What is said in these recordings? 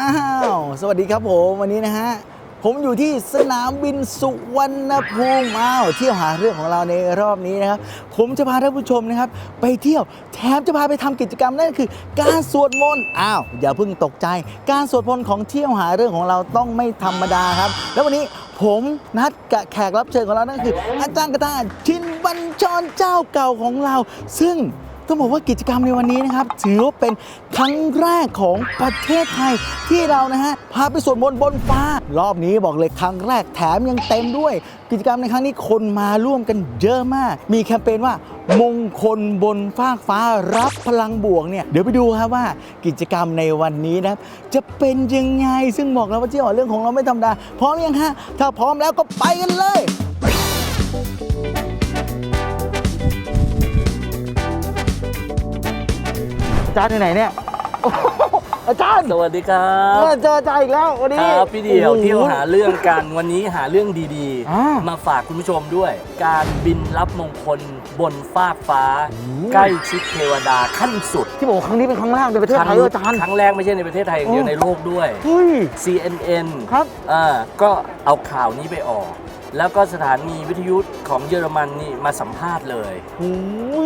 อ้าว สวัสดีครับผมวันนี้นะฮะ ผมอยู่ที่สนามบินสุวรรณภูมิอ้าวเที่ยวหาเรื่องของเราในรอบนี้นะครับ ผมจะพาท่านผู้ชมนะครับ ไปเที่ยวแถมจะพาไปทำกิจกรรมนั่นคือ การสวดมนต์อ้าวอย่าเพิ่งตกใจ การสวดมนต์ของเที่ยวหาเรื่องของเราต้องไม่ธรรมดาครับ แล้ววันนี้ผมนัดกับแขกรับเชิญของเรานั่นก็คือ อาจารย์กระตาชินบัญชรเจ้าเก่าของเรา ซึ่ง ต้องบอกว่ากิจกรรมในวันนี้นะครับ ถือว่าเป็นครั้งแรกของประเทศไทยที่เรานะฮะพาไปสวดมนต์บนฟ้า รอบนี้บอกเลยครั้งแรกแถมยังเต็มด้วย กิจกรรมในครั้งนี้คนมาร่วมกันเยอะมาก มีแคมเปญว่ามงคลบนฟากฟ้ารับพลังบวกเนี่ยเดี๋ยวไปดูครับว่ากิจกรรมในวันนี้นะครับจะเป็นยังไงซึ่งบอกแล้วว่าเที่ยวเรื่องของเราไม่ธรรมดาพร้อมยังฮะถ้าพร้อมแล้วก็ไปกันเลย อาจารย์อยู่ไหนเนี่ยโอ้โหอาจารย์สวัสดีครับเออเจออาจารย์อีกแล้ววันคนี้รับพี่เดียวโอ้โเที่ยวหาเรื่องกันวันนี้หาเรื่องดีอ่าๆมาฝากคุณผู้ชมด้วย การบินรับมงคลบนฟากฟ้า โอ้ใกล้ชิดเทวดาขั้นสุดที่บอกว่าครั้งนี้เป็นครั้งแรกในประเทศไทยด้วยอาจารย์ ครั้งแรกไม่ใช่ในประเทศไทยอย่างเดียวโอ้ ในโลกด้วย เฮ้ย CNN ครับอ่าก็เอาข่าวนี้ไปออก แล้วก็สถานีวิทยุของเยอรมันนี่มาสัมภาษณ์เลยโอ้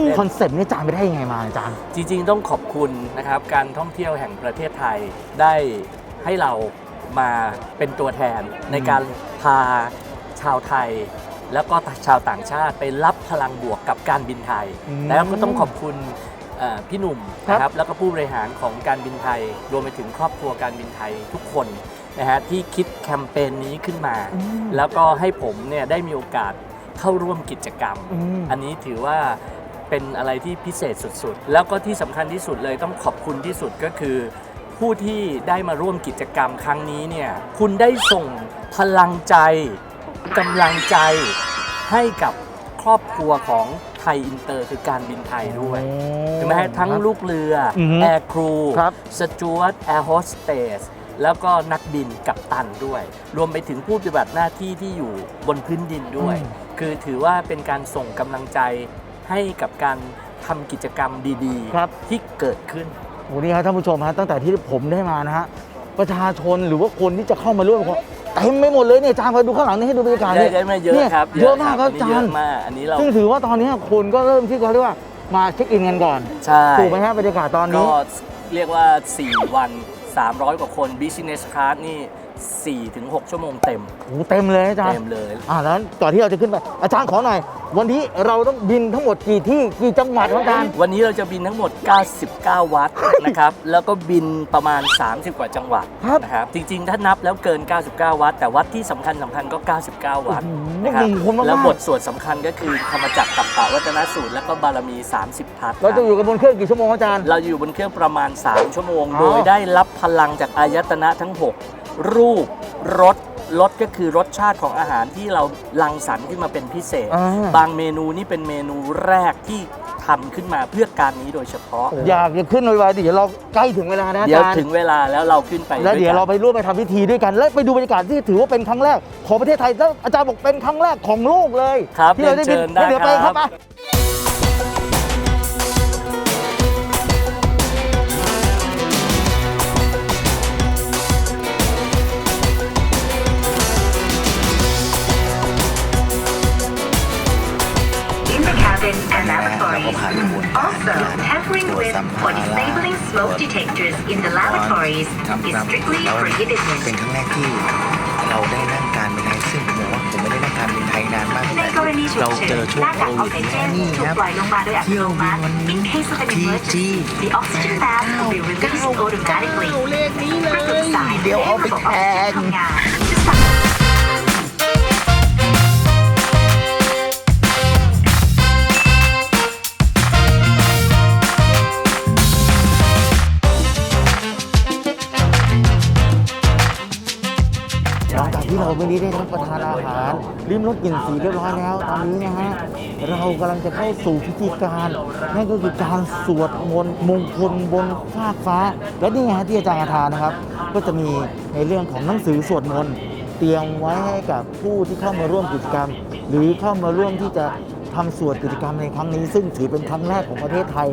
ยคอนเซ็ปต์นี้อาจารย์ไปได้ยังไงมาอาจารย์ จริงๆ ต้องขอบคุณนะครับ การท่องเที่ยวแห่งประเทศไทยได้ให้เรามาเป็นตัวแทนในการพาชาวไทย แล้วก็ชาวต่างชาติไปรับพลังบวกกับการบินไทย อืมแล้วก็ต้องขอบคุณเอ่อพี่หนุ่มครับ นะครับแล้วก็ผู้บริหารของการบินไทย รวมไปถึงครอบครัวการบินไทยทุกคน นะฮะที่คิดแคมเปญนี้ขึ้นมาอืมแล้วก็ให้ผมเนี่ยได้มีโอกาสเข้าร่วมกิจกรรมอืมอันนี้ถือว่าเป็นอะไรที่พิเศษสุดๆ แล้วก็ที่สำคัญที่สุดเลยต้องขอบคุณที่สุดก็คือ ผู้ที่ได้มาร่วมกิจกรรมครั้งนี้เนี่ยคุณได้ส่งพลังใจกำลังใจให้กับครอบครัวของไทยอินเตอร์คือการบินไทยด้วยใช่ไหมฮะทั้งลูกเรืออือฮึแอร์ครูครับสจวตแอร์โฮสเตส แล้วก็นักบินกับตันด้วย รวมไปถึงผู้ปฏิบัติหน้าที่ที่อยู่บนพื้นดินด้วยอืมคือถือว่าเป็นการส่งกำลังใจให้กับการทำกิจกรรมดีครับๆที่เกิดขึ้นโอ้นี่ครับท่านผู้ชมฮะตั้งแต่ที่ผมได้มานะฮะประชาชนหรือว่าคนที่จะเข้ามาร่วมเต็มไม่หมดเลยเนี่ยอาจารย์พาดูข้างหลังนี่ให้ดูบรรยากาศได้นี่ได้ไม่เยอะครับเยอะมากครับนอานี้จาเยรอะย์มากอันนี้เราซึ่งถือว่าตอนนี้คนก็เริ่มที่เขาเรียกว่ามาเช็คอินกันก่อน ใช่ ถูกไหมฮะบรรยากาศตอนนี้ ก็เรียกว่า 4 วัน 300 กว่าคน Business Class นี่ 4-6 ชั่วโมงเต็ม โอ้โหเต็มเลยอาจารย์ เต็มเลย อ่าแล้วก่อนที่เราจะขึ้นไปอาจารย์ขอหน่อย วันนี้เราต้องบินทั้งหมดกี่ที่กี่จังหวัดครับอาจารย์ วันนี้เราจะบินทั้งหมด 99 วัดนะครับ แล้วก็บินประมาณ 30 กว่าจังหวัดครับ นะครับ จริงๆ ถ้านับแล้วเกิน 99 วัด แต่วัดที่สำคัญสำคัญก็ 99 วัดโอ้โหนะครับมงคลมากๆ แล้วบทสวดสำคัญก็คือธรรมจักรกับปะวัฒนสูตร แล้วก็บารมี 30 ทัศน์เราจะอยู่กันบนเครื่องกี่ชั่วโมงครับอาจารย์ เราอยู่บนเครื่องประมาณ 3 ชั่วโมง อ๋อ โดยได้รับพลังจากอายตนะทั้ง 6 รูปรสรสก็คือรสชาติของอาหารที่เราลังสรรค์ขึ้นมาเป็นพิเศษ อ่า บางเมนูนี่เป็นเมนูแรกที่ทำขึ้นมาเพื่อการนี้โดยเฉพาะ อยากจะขึ้นไวๆเดี๋ยวเราใกล้ถึงเวลานะอาเดี๋ยวจารย์ถึงเวลาแล้วเราขึ้นไปแล้วเดี๋ยวกัเรานไปร่วมไปทำพิธีด้วยกัน และไปดูบรรยากาศที่ถือว่าเป็นครั้งแรกของประเทศไทยแล้วอาจารย์บอกเป็นครั้งแรกของโลกเลย ครับที่เราได้เรีบิยนนเชิญได้เดี๋ยวไปครับครับไป การ Also, tampering with or disabling smoke detectors in the lavatories ครับ is ครับ strictly แล้วเป็น prohibited. ครั้งแรกที่เราได้นั่งการบินไทยซึ่งผมบอกว่าผมไม่ได้นั่งการบินไทยนานมากในแต่กรณีฉุกเราเฉิเจอนช่วหงน้าโคกากอวิอกดซิเจและนนี่ถูคกรับปล่อยลงมาโดยอัตโนมัติ In case of an emergency the oxygen mask will be released automatically เลขนี้เลเพื่อตรวจสายเดี๋ยวเอาไปให้ระบบแทออกซิเจนนทำงานจะสั่ง วันนี้ได้รับประทานอาหารริมรสกลิ่นสีเรียบร้อยแล้วตอนนี้นะฮะเรากำลังจะเข้าสู่พิธีการนั่นก็คือการสวดมนต์มงคลบนฟากฟ้า และนี่ไงฮะที่อาจารย์อาทานนะครับ ก็จะมีในเรื่องของหนังสือสวดมนต์เตรียมไว้ให้กับผู้ที่เข้ามาร่วมกิจกรรม หรือเข้ามาร่วมที่จะทำสวดกิจกรรมในครั้งนี้ ซึ่งถือเป็นครั้งแรกของประเทศไทย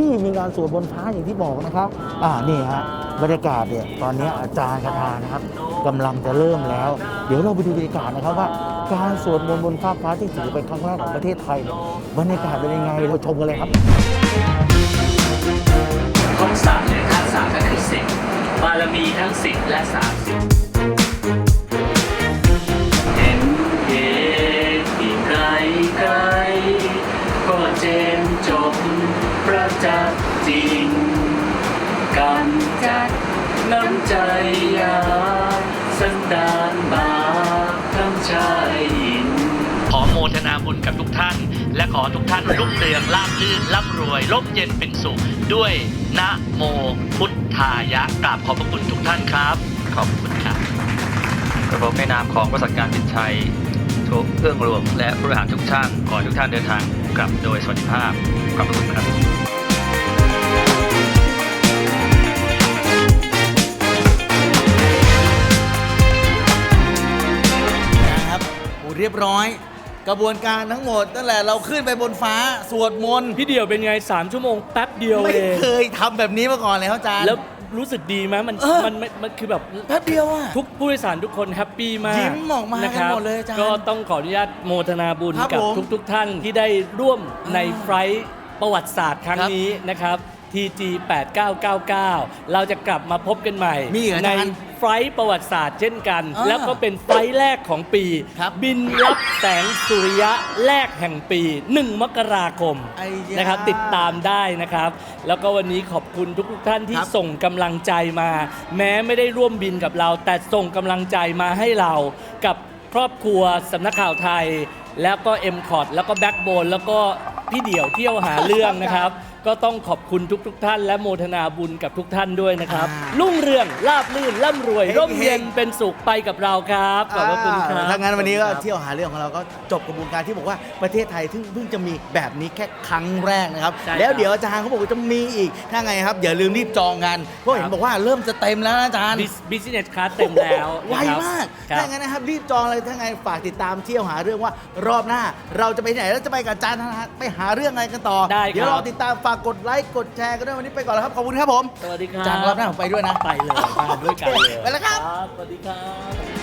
ที่มีงานสวดบนฟ้าอย่างที่บอกนะครับ อ่านี่ฮะบรรยากาศเนี่ยตอนนี้อาจารย์คาถานะครับกำลังจะเริ่มแล้ว เดี๋ยวเราไปดูบรรยากาศนะครับว่า การสวดมนต์บนฟ้าฟ้าที่ถือเป็นครั้งแรกของประเทศไทยเนี่ยบรรยากาศเป็นยังไงเราชมกันเลยครับข้อสามเนี่ยทักษะก็คือสิบารมีทั้งสิบและสามสิบ น้ำใจยาสันดานบาปทั้งชายหญิงขอโมทนาบุญกับทุกท่าน และขอทุกท่านรุ่งเรืองราบลื่นร่ำรวยร่มเย็นเป็นสุข ด้วยนะโมพุทธายะกราบขอบพระคุณทุกท่านครับ ขอบคุณครับกระผมในนามของบริษัทการบินไทยทุกเครื่องรวม และผู้บริหารทุกท่านขอทุกท่านเดินทางกลับโดยสวัสดิภาพขอบพระคุณนะครับ เรียบร้อย กระบวนการทั้งหมดตั้งแต่เราขึ้นไปบนฟ้าสวดมนต์พี่เดี่ยวเป็นไง 3 ชั่วโมงแป๊บเดียวไม่เองเคยทำแบบนี้มาก่อนเลยครับอาจารย์ แล้วรู้สึกดีไหมมันเออ มันมันมันคือแบบ แป๊บเดียวอะทุกผู้โดยสารทุกคนแฮปปี้มากยิ้มออกมากันนะครับหมดเลยอาจารย์ก็ต้องขออนุญาตโมทนาบุญครับกับผมทุก ๆ ท่านที่ได้ร่วมในอ่าไฟลท์ประวัติศาสตร์ครั้งครับ นี้นะครับ TG 8999 เราจะกลับมาพบกันใหม่มีเหรออาในจารย์ไฟลท์ประวัติศาสตร์เช่นกัน อ่าแล้วก็เป็นไฟลท์แรกของปี ครับ บินรับแสงสุริยะแรกแห่งปี 1 มกราคม ไอ้ยานะครับติดตามได้นะครับ แล้วก็วันนี้ขอบคุณทุกๆท่านที่ครับส่งกำลังใจมา แม้ไม่ได้ร่วมบินกับเรา แต่ส่งกำลังใจมาให้เรากับครอบครัวสำนักข่าวไทย แล้วก็ m c o t แล้วก็แบ็กโบนแล้วก็พี่เดี่ยวเที่ยวหาเรื่องนะครับ ก็ต้องขอบคุณทุกๆท่าน และโมทนาบุญกับทุกท่านด้วยนะครับอ่ารุ่งเรืองราบลื่นร่ำรวยเฮงร่มเย็นเฮงเป็นสุขไปกับเราครับขอบพระคุณครับอ่าถ้างั้นวันนี้ก็ขอบคุณครับเที่ยวหาเรื่องของเราก็จบกระบวนการที่บอกว่าประเทศไทยเพิ่งเพิ่งจะมีแบบนี้แค่ครั้งแรกนะครับใช่ครับ แล้วเดี๋ยวอาจารย์เขาบอกว่าจะมีอีกถ้าไงครับ อย่าลืมรีบจองกันเพราะเห็ครันบบอกว่าเริ่มจะเต็มแล้วนะอาจารย์บิสเนสคลาสเต็มแล้วไวนะครับมากครับถ้างั้นนะครับรีบจองเลยถ้าไงฝากติดตามเที่ยวหาเรื่องว่ารอบหน้า เราจะไปที่ไหนแล้วจะไปกับอาจารย์นะฮะไปหาเรื่องอะไรกันต่อได้ครับเดี๋ยวรอติดตามฝากกดไลค์กดแชร์กันด้วยวันนี้ไปก่อนแล้วครับ ขอบคุณครับผม สวัสดีครับอาจารย์รอบหน้าผมไปด้วยนะ ไปเลยมาด้วยกันเลย ไปแล้วครับ สวัสดีครับ